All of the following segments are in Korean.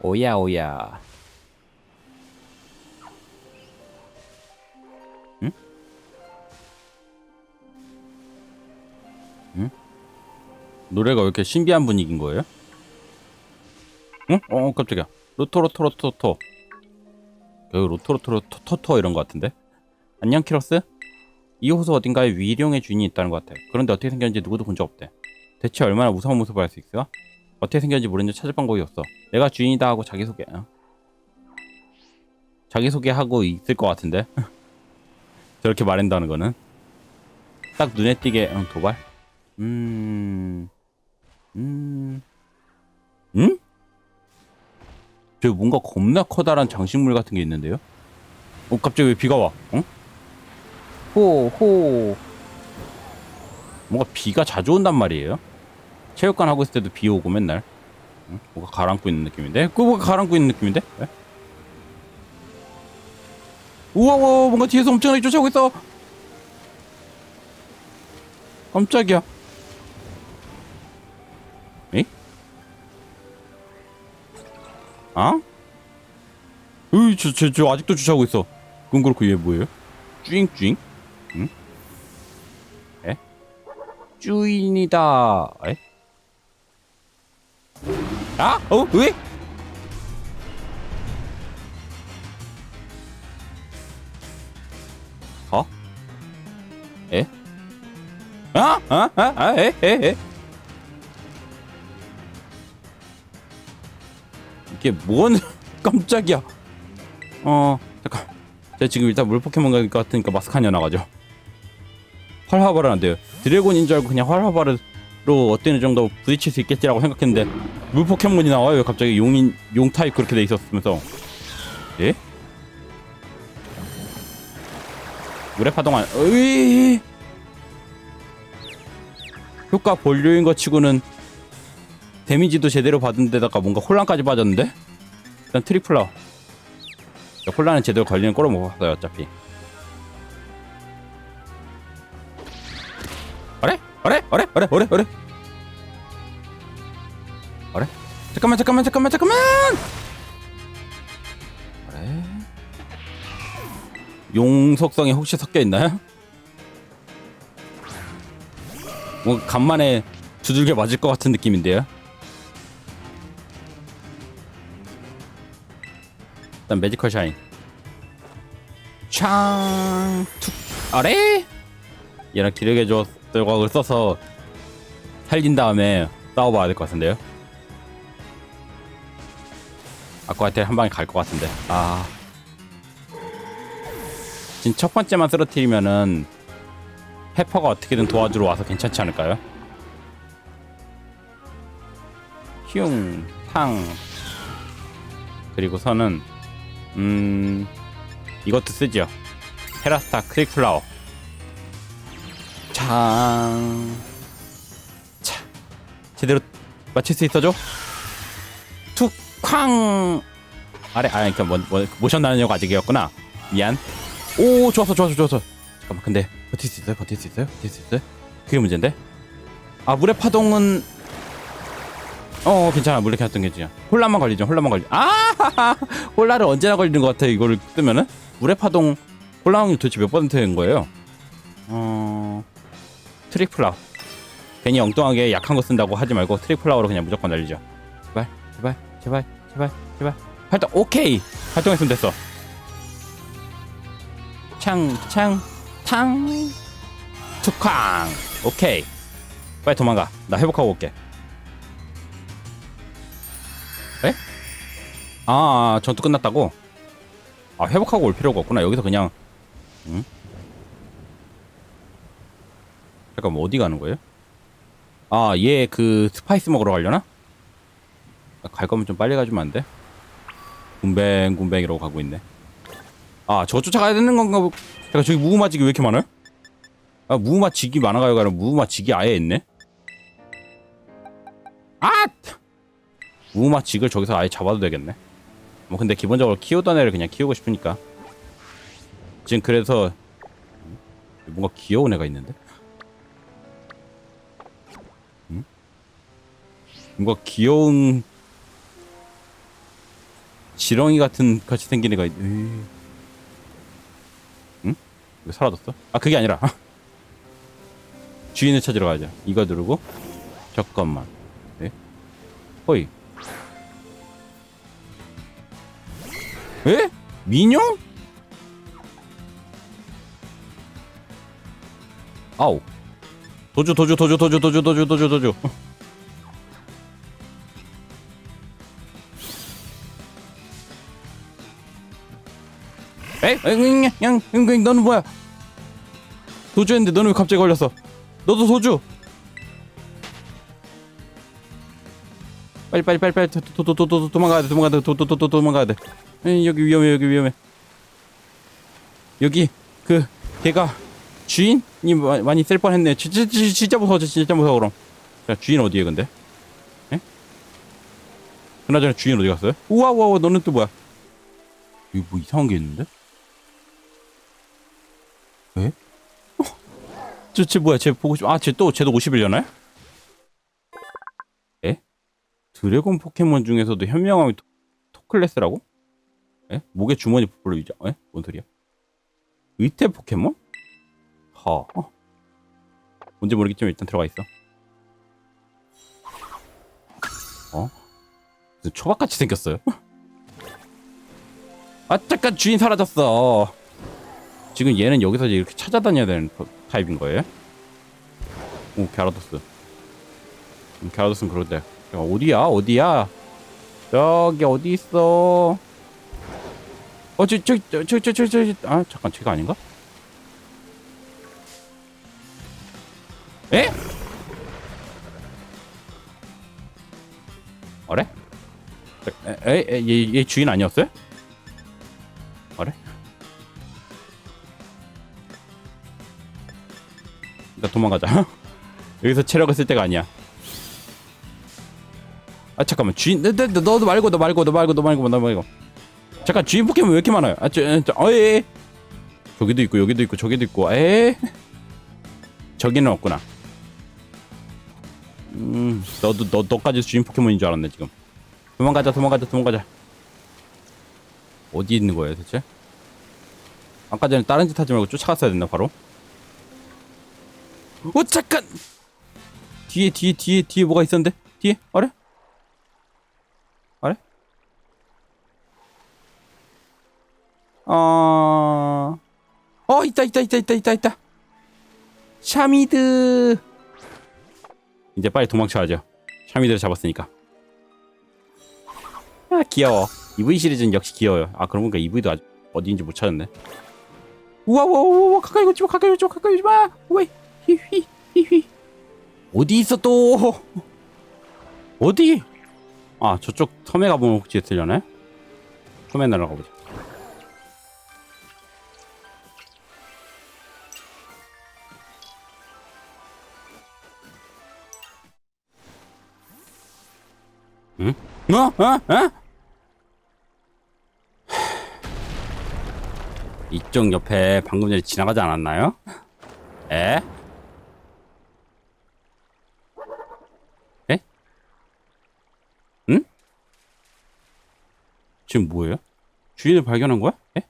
오야 오야. 응? 응? 노래가 왜 이렇게 신비한 분위기인 거예요? 응? 어 깜짝이야. 로토로토로토토. 여기 로토로토로토토토 이런 거 같은데? 안녕 키로스? 이 호수 어딘가에 위령의 주인이 있다는 것 같아. 그런데 어떻게 생겼는지 누구도 본 적 없대. 대체 얼마나 무서운 모습을 할수 있어? 어떻게 생겼는지 모르는지 찾을 방법이 없어. 내가 주인이다 하고 자기소개. 어? 자기소개하고 있을 것 같은데? 저렇게 말한다는 거는? 딱 눈에 띄게, 응, 도발? 음, 음, 음? 저 뭔가 겁나 커다란 장식물 같은 게 있는데요? 어, 갑자기 왜 비가 와? 응? 호, 호. 뭔가 비가 자주 온단 말이에요? 체육관 하고 있을 때도 비 오고 맨날. 응? 뭔가 가라앉고 있는 느낌인데? 그거 뭔가 가라앉고 있는 느낌인데? 왜? 우와, 우와, 뭔가 뒤에서 엄청나게 쫓아오고 있어! 깜짝이야. 에? 아? 으이, 저, 저, 저, 아직도 쫓아오고 있어. 그건 그렇고 얘 뭐예요? 쭈잉쭈잉? 응? 에? 주인이다. 에? 아? 어? 왜? 어? 에? 아? 아? 아? 아? 에? 에? 에? 이게 뭔 깜짝이야. 어, 잠깐. 제가 지금 일단 물 포켓몬 같으니까 마스크 하나 나가죠. 활화발은 안 돼요. 드래곤인 줄 알고 그냥 활화발 로 어떤 정도 부딪힐 수 있겠지라고 생각했는데 물 포켓몬이 나와요. 왜 갑자기 용인 용 타입 그렇게 돼 있었으면서. 예? 물의 파동 안. 으이. 효과 본료인 것 치고는 데미지도 제대로 받은 데다가 뭔가 혼란까지 빠졌는데? 일단 트리플러. 혼란은 제대로 걸리는 거로 먹었어요 어차피. 어래? 어래? 어래? 어래? 어래? 어래? 어래? 잠깐만 잠깐만 잠깐만 잠깐만! 어래? 용 속성이 혹시 섞여 있나요? 뭐 간만에 두들겨 맞을 것 같은 느낌인데요. 일단 매지컬 샤인. 창, 툭, 아래? 얘랑 기력의 조각을 써서 살린 다음에 싸워봐야 될 것 같은데요. 아쿠아텔 한 방에 갈 것 같은데. 아. 지금 첫 번째만 쓰러뜨리면은 해퍼가 어떻게든 도와주러 와서 괜찮지 않을까요? 흉, 탕. 그리고서는 음 이것도 쓰죠. 테라스타 크릭플라워. 장. 차. 제대로 맞힐 수 있어줘? 툭, 쾅. 아래, 아, 그니까 뭐, 뭐, 모션 나는 역 아직이었구나. 미안. 오, 좋았어, 좋았어, 좋았어. 잠깐만, 근데 버틸 수 있어요? 버틸 수 있어요? 버틸 수 있어요? 그게 문제인데? 아, 물의 파동은 어 괜찮아 물레 켰던 괜찮아 홀라만 걸리죠 홀라만 걸리 아 홀라를 언제나 걸리는 것 같아 이거를 뜨면은 물의 파동 홀라 확률 도대체 몇 퍼센트인 거예요 어 트릭플라워 괜히 엉뚱하게 약한 거 쓴다고 하지 말고 트릭플라워로 그냥 무조건 날리죠. 제발 제발 제발 제발 제발. 활동 오케이! 활동했으면 됐어. 창창탕 툭쾅. 오케이. 빨리 도망가. 나 회복하고 올게. 에? 아, 전투 끝났다고? 아, 회복하고 올 필요가 없구나. 여기서 그냥, 응? 잠깐만, 어디 가는 거예요? 아, 얘 그 스파이스 먹으러 가려나? 아, 갈 거면 좀 빨리 가주면 안 돼? 이러고 가고 있네. 아, 저 쫓아가야 되는 건가? 보- 잠깐, 저기 무궁화직이 왜 이렇게 많아요? 아, 무궁화직이 많아가요, 가는 무궁화직이 아예 있네? 아! 우마 직을 저기서 아예 잡아도 되겠네. 뭐 근데 기본적으로 키우던 애를 그냥 키우고 싶으니까. 지금 그래서 뭔가 귀여운 애가 있는데. 뭔가 귀여운 지렁이 같은 같이 생긴 애가 있... 응? 왜 사라졌어? 아 그게 아니라 주인을 찾으러 가자 이거 누르고 잠깐만 에? 허이 에? 민용? 아우 도주 도주 도주 도주 도주 도주 도주 도주 에이 응, 응, 응, 응, 너는 뭐야? 도주했는데 너는 왜 갑자기 걸렸어? 너도 도주. 빨리 빨리 빨리 빨리 도도도도 도망가야 돼 도망가야 돼 도도도도 도망가야 돼. 에이, 여기 위험해 여기 위험해. 여기 그 걔가 주인이 마- 많이 쓸 뻔했네. 진짜 진짜, 진짜 무서워 진짜 무서워 그럼. 자 주인 어디에 근데? 에? 그나저나 주인 어디 갔어요? 우와 우와 우와 너는 또 뭐야? 여기 뭐 이상한 게 있는데? 에? 어? 저, 쟤 뭐야? 쟤 보고 싶, 아, 쟤 또, 쟤도 50일려나요? 에? 드래곤 포켓몬 중에서도 현명함이 토, 토클래스라고? 에? 목에 주머니 부풀어 유자, 에? 뭔 소리야? 의태 포켓몬? 하. 어. 뭔지 모르겠지만 일단 들어가 있어. 어? 초밥같이 생겼어요? 아, 잠깐 주인 사라졌어. 지금 얘는 여기서 이렇게 찾아다녀야 되는 터- 타입인 거예요? 오, 갸라도스. 음, 갸라도스는 그런데. 야, 어디야? 어디야? 저기 어디 있어? 어, 저, 저, 저, 저, 저, 저, 저, 아, 잠깐, 제가 아닌가? 에? 에, 에, 에, 얘, 얘 주인 아니었어요? 일단 도망가자. 여기서 체력을 쓸 때가 아니야. 아 잠깐만 주인, 너, 너, 너, 너도 말고 너 말고 너 말고 너 말고 너 말고. 잠깐 주인 포켓몬 왜 이렇게 많아요? 아, 저, 저, 어이. 저기도 있고 여기도 있고 저기도 있고. 에. 저기는 없구나. 음, 너도 너 너까지 주인 포켓몬인 줄 알았네 지금. 도망가자, 도망가자, 도망가자. 어디 있는 거예요 대체? 아까 전에 다른 짓 하지 말고 쫓아갔어야 됐나 바로? 어 잠깐! 뒤에 뒤에 뒤에 뒤에 뭐가 있었는데? 뒤에? 아래? 아래? 어... 어 있다 있다 있다 있다 있다 있다. 샤미드. 이제 빨리 도망쳐야죠. 샤미드를 잡았으니까. 아 귀여워. EV 시리즈는 역시 귀여워요. 아 그러고 보니까 EV도 아직 어디인지 못 찾았네. 우와 우와 우와 우와, 가까이 오지 마 가까이 오지 마 가까이 오지 마! 왜? 어디 있어 또 어디 아 저쪽 섬에 가보면 혹시 있으려나 섬에 날아가 보자 응? 어? 어? 어? 이쪽 옆에 방금 전에 지나가지 않았나요? 에? 에? 지금 뭐예요? 주인을 발견한 거야? 에?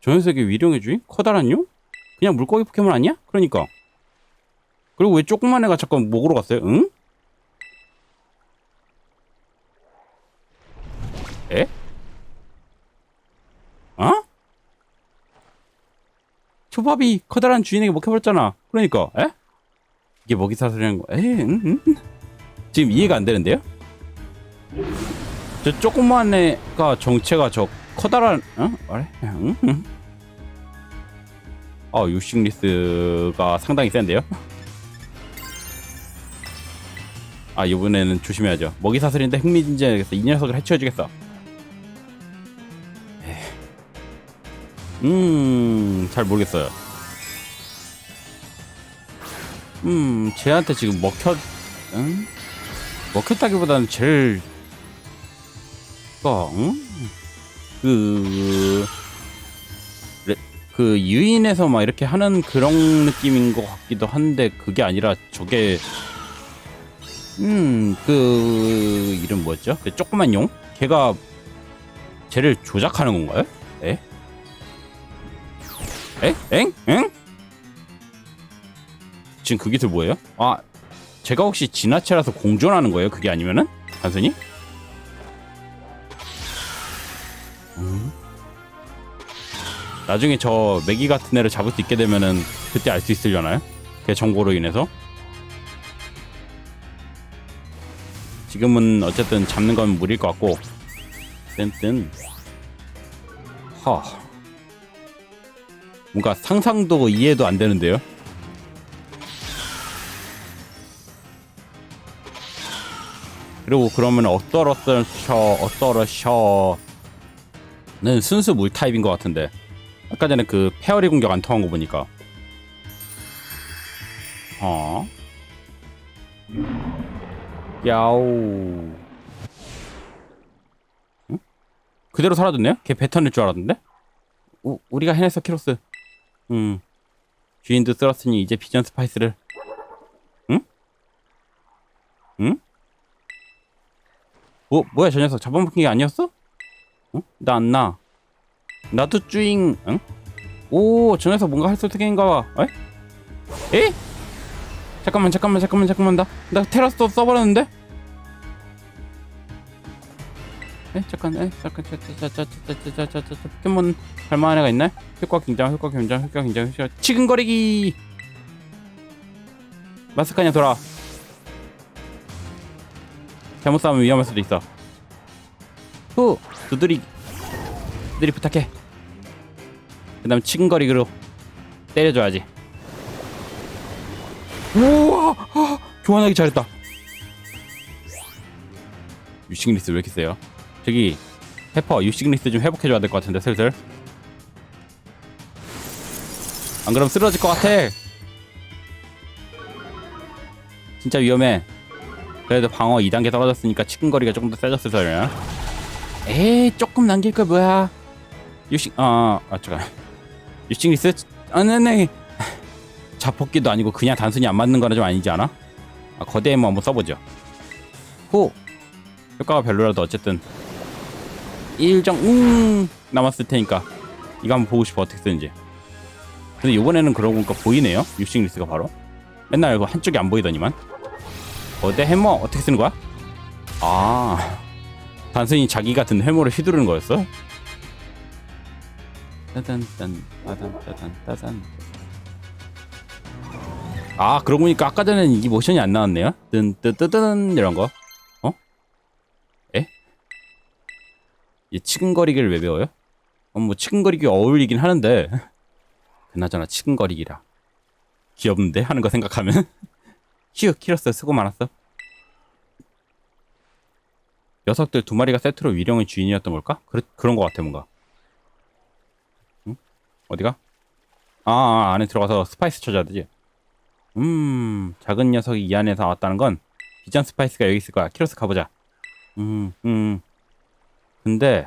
저 녀석의 위령의 주인? 커다란 용? 그냥 물고기 포켓몬 아니야? 그러니까 그리고 왜 조그만 애가 자꾸 목으로 갔어요? 응? 에? 어? 초밥이 커다란 주인에게 먹혀버렸잖아. 그러니까, 에? 이게 먹이 사슬이라는 거, 에? 응? 응? 지금 이해가 안 되는데요? 저 조그만 애가 정체가 저 커다란, 어? 어래? 응? 응? 아, 유식리스가 상당히 센데요? 아, 이번에는 조심해야죠. 먹이 사슬인데 흥미진진하겠어. 이 녀석을 해치워주겠어. 음, 잘 모르겠어요. 음, 쟤한테 지금 먹혔, 응? 먹혔다기보다는 제일, 그, 응? 그, 레- 그 유인에서 막 이렇게 하는 그런 느낌인 것 같기도 한데 그게 아니라 저게 음, 그 이름 뭐였죠? 그 조그만 용? 걔가 쟤를 조작하는 건가요? 에? 에? 엥? 엥? 지금 그 기술 뭐예요? 아, 제가 혹시 진화체라서 공존하는 거예요? 그게 아니면은? 단순히? 나중에 저 메기 같은 애를 잡을 수 있게 되면은 그때 알 수 있으려나요? 걔 정보로 인해서? 지금은 어쨌든 잡는 건 무리일 것 같고. 뜬뜬 하 뭔가 상상도 이해도 안 되는데요? 그리고 그러면 어떠러셔 어떠러셔는 순수 물 타입인 것 같은데 아까 전에 그 페어리 공격 안 통한 거 보니까 어 야오 응? 그대로 사라졌네요? 걔 뱉어낼 줄 알았는데 우, 우리가 해냈어 키로스 음 주인도 쓸었으니 이제 비전 스파이스를 응? 응? 뭐, 뭐야 저 녀석 잡아먹힌 게 아니었어? 응? 나안 나. 나 도 쭈잉. 응? 오, 저 녀석 뭔가 할수 있는 가 봐. 에? 에? 잠깐만, 잠깐만, 잠깐만, 잠깐만. 나, 나 테라스도 써버렸는데? 에? 잠깐, 에? 잠깐, 자, 자, 자, 자, 자, 자, 자, 자, 자, 자, 포켓몬 닮아한 애가 있나요? 효과 긴장, 효과 긴장, 효과 긴장, 효과 치근거리기. 마스카냐 돌아. 잘못 싸우면 위험할 수도 있어. 후 두드리 두드리 부탁해. 그 다음 치근거리기로 때려줘야지. 우와 아, 교환하기 잘했다. 유식 리스 왜 이렇게 세요? 저기 페퍼 유식 리스 좀 회복해줘야 될 것 같은데 슬슬. 안 그럼 쓰러질 것 같아. 진짜 위험해. 그래도 방어 2단계 떨어졌으니까 치근거리가 조금 더 세졌을 소리야. 에이 조금 남길 걸 뭐야. 유식 아, 아 잠깐. 유식리스 아 네네. 자폭기도 아니고 그냥 단순히 안 맞는 거나 좀 아니지 않아? 아, 거대 힘 한번 써보죠. 호 효과가 별로라도 어쨌든 일정 웅 남았을 테니까 이거 한번 보고 싶어 어떻게 쓰는지. 근데 이번에는 그러고 보니까 보이네요. 유식리스가 바로. 맨날 이거 한쪽이 안 보이더니만. 어때 해머 어떻게 쓰는 거야? 아 단순히 자기 같은 해머를 휘두르는 거였어? 따단 딴 따단 따단 따단 아 그러고 보니까 아까 전에는 이 모션이 안 나왔네요 뜬뜨뜨뜬 이런 거 어? 에? 이 치근거리기를 왜 배워요? 어, 뭐 치근거리기 어울리긴 하는데 그나저나 치근거리기라 귀엽는데 하는 거 생각하면 휴 키로스 수고 많았어 녀석들 두 마리가 세트로 위령의 주인이었던 걸까? 그런거 같아 뭔가 응? 어디가? 아, 아 안에 들어가서 스파이스 찾아야 되지 음 작은 녀석이 이 안에서 왔다는 건 비전 스파이스가 여기 있을 거야 키로스 가보자 음, 음. 근데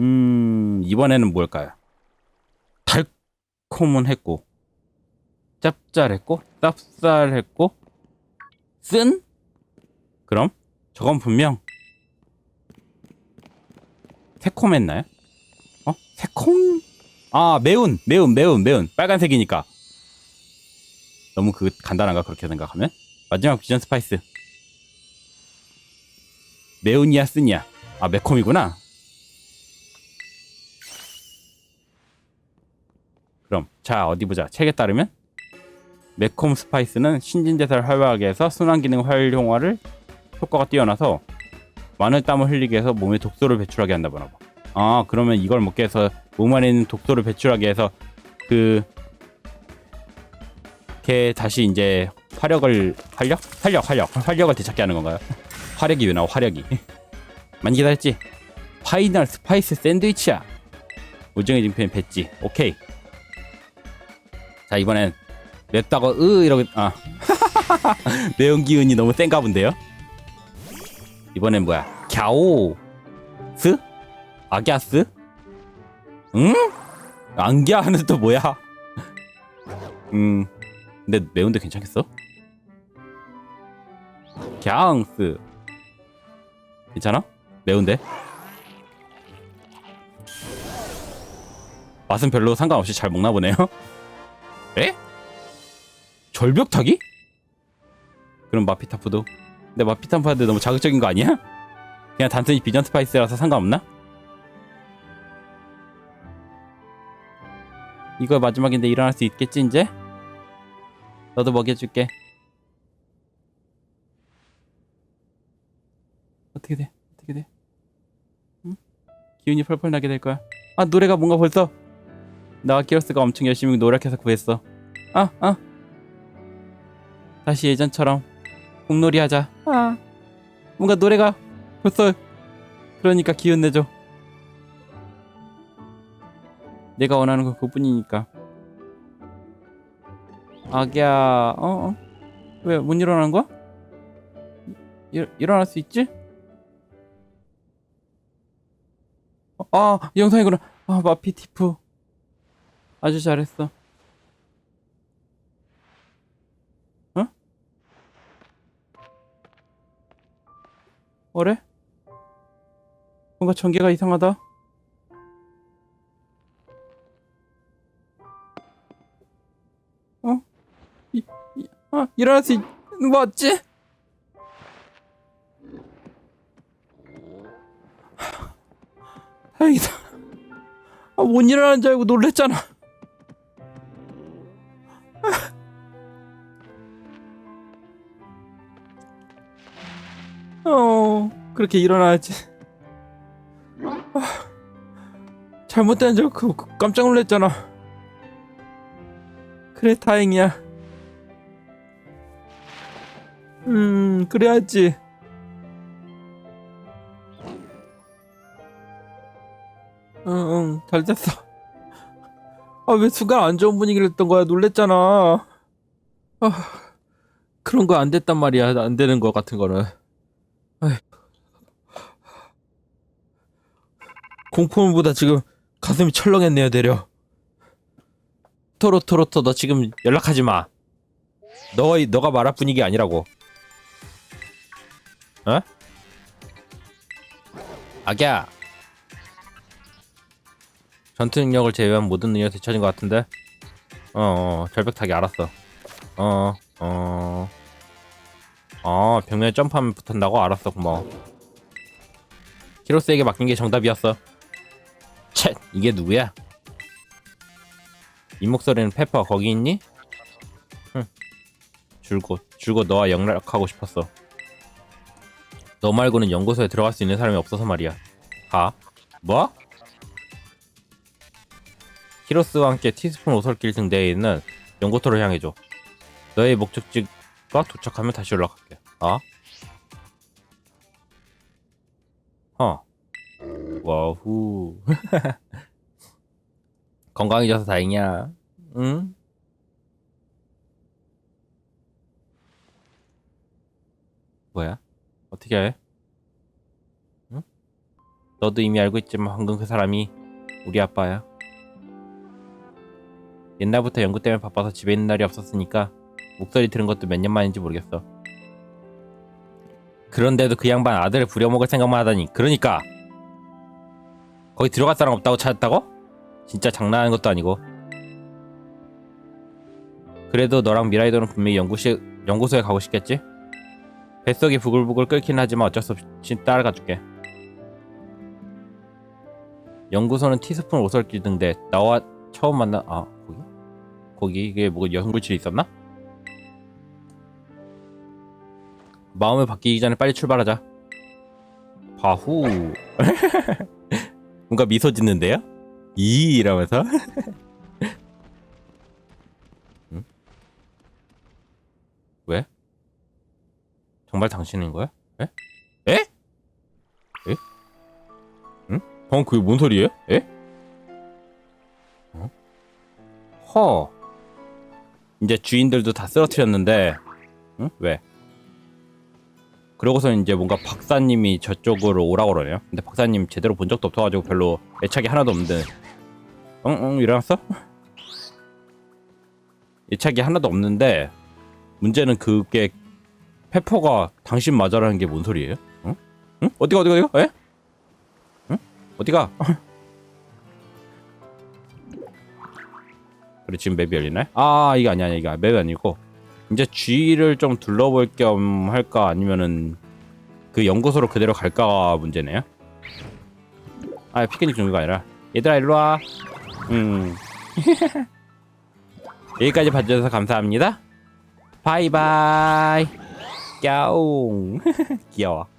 음 이번에는 뭘까요? 달콤은 했고 짭짤했고 쌉쌀했고 쓴? 그럼 저건 분명 새콤했나요? 어? 새콤? 아 매운 매운 매운 매운. 빨간색이니까. 너무 그 간단한가 그렇게 생각하면? 마지막 비전 스파이스. 매운이야 쓴이야 아 매콤이구나. 그럼 자 어디 보자. 책에 따르면? 매콤 스파이스는 신진대사를 활발하게 해서 순환 기능 활용화를 효과가 뛰어나서 마늘 땀을 흘리게 해서 몸에 독소를 배출하게 한다고 하나 봐. 아 그러면 이걸 먹게 해서 몸 안에 있는 독소를 배출하게 해서 그 걔 다시 이제 화력을 활력? 활력 활력. 활력을 되찾게 하는 건가요? 화력이 왜 나와? 화력이. 많이 기다렸지? 파이널 스파이스 샌드위치야. 우정의 증표인 배지. 오케이. 자 이번엔 맵다고 으 이러고 아. 매운 기운이 너무 센가 본데요? 이번엔 뭐야? 갸오 스? 아갸스 응 안갸는 또 뭐야 음 근데 매운데 괜찮겠어 갸앙스 괜찮아? 매운데? 맛은 별로 상관없이 잘 먹나 보네요 에? 절벽 타기? 그럼 마피타프도 근데 마피타프한테 너무 자극적인 거 아니야? 그냥 단순히 비전 스파이스라서 상관없나? 이거 마지막인데 일어날 수 있겠지 이제? 너도 먹여줄게 어떻게 돼? 어떻게 돼? 응? 기운이 펄펄 나게 될 거야 아 노래가 뭔가 벌써 나와 키로스가 엄청 열심히 노력해서 구했어 아 아. 다시 예전처럼 공놀이 하자 아 뭔가 노래가 벌써 그러니까 기운 내줘 내가 원하는 건 그뿐이니까 아기야 어? 어? 왜 못 일어나는 거야? 일, 일어날 수 있지? 어, 아 영상이구나 아 마피 티프 아주 잘했어 어? 뭐래? 뭔가 전개가 이상하다 일어날 수 있, 맞지? 다행이다. 아, 못 일어나는 줄 알고 놀랬잖아. 어, 그렇게 일어나야지. 아, 잘못된 줄 알고 깜짝 놀랐잖아. 그래, 다행이야. 음, 그래야지. 응, 응, 잘 됐어. 아, 왜 순간 안 좋은 분위기를 했던 거야? 놀랬잖아. 아, 그런 거 안 됐단 말이야. 안 되는 거 같은 거는. 아이. 공포물보다 지금 가슴이 철렁했네요, 내려. 토로토로토, 너 지금 연락하지 마. 너, 너가 말할 분위기 아니라고. 어? 아기야. 전투 능력을 제외한 모든 능력이 되찾은 것 같은데? 어, 어 절벽 타기 알았어. 어, 어. 어, 벽면에 점프하면 붙는다고? 알았어, 고마워. 키로스에게 맡긴 게 정답이었어. 쳇! 이게 누구야? 이 목소리는 페퍼, 거기 있니? 흠. 줄곧, 줄곧 너와 연락하고 싶었어. 너 말고는 연구소에 들어갈 수 있는 사람이 없어서 말이야. 가. 뭐? 키로스와 함께 티스푼 오솔길 등 내에 있는 연고토를 향해줘. 너의 목적지가 도착하면 다시 연락할게. 아? 어. 와후. 건강해져서 다행이야. 응? 뭐야? 어떻게 해? 응? 너도 이미 알고 있지만 방금 그 사람이 우리 아빠야. 옛날부터 연구 때문에 바빠서 집에 있는 날이 없었으니까 목소리 들은 것도 몇 년 만인지 모르겠어. 그런데도 그 양반 아들을 부려먹을 생각만 하다니. 그러니까 거기 들어갈 사람 없다고 찾았다고? 진짜 장난하는 것도 아니고. 그래도 너랑 미라이도는 분명히 연구실 연구소에 가고 싶겠지? 뱃속이 부글부글 끓긴 하지만 어쩔 수 없이 따라가 줄게. 연구소는 티스푼 오솔길 등대 나와 처음 만난 아 거기 거기 이게 뭐 연구실이 있었나? 마음을 바뀌기 전에 빨리 출발하자. 바후. 뭔가 미소 짓는데요? 이 이러면서. 정말 당신인 거야? 에? 에? 에? 응? 방금 그게 뭔 소리예요? 에? 어? 허. 이제 주인들도 다 쓰러뜨렸는데, 응? 왜? 그러고서 이제 뭔가 박사님이 저쪽으로 오라고 그러네요. 근데 박사님 제대로 본 적도 없어가지고 별로 애착이 하나도 없는데, 응, 응, 일어났어? 애착이 하나도 없는데, 문제는 그게 페퍼가 당신 맞아라는 게 뭔 소리예요? 응? 응? 어디가 어디가 어디가? 에? 응? 어디가? 그래 지금 맵이 열리나요? 아 이게 아니야 이게 맵이 아니고 이제 G를 좀 둘러볼 겸 할까 아니면은 그 연구소로 그대로 갈까 문제네요. 아 피크닉 종류가 아니라 얘들아 일로 와. 음. 여기까지 봐주셔서 감사합니다. 바이바이. 야옹. 귀여워.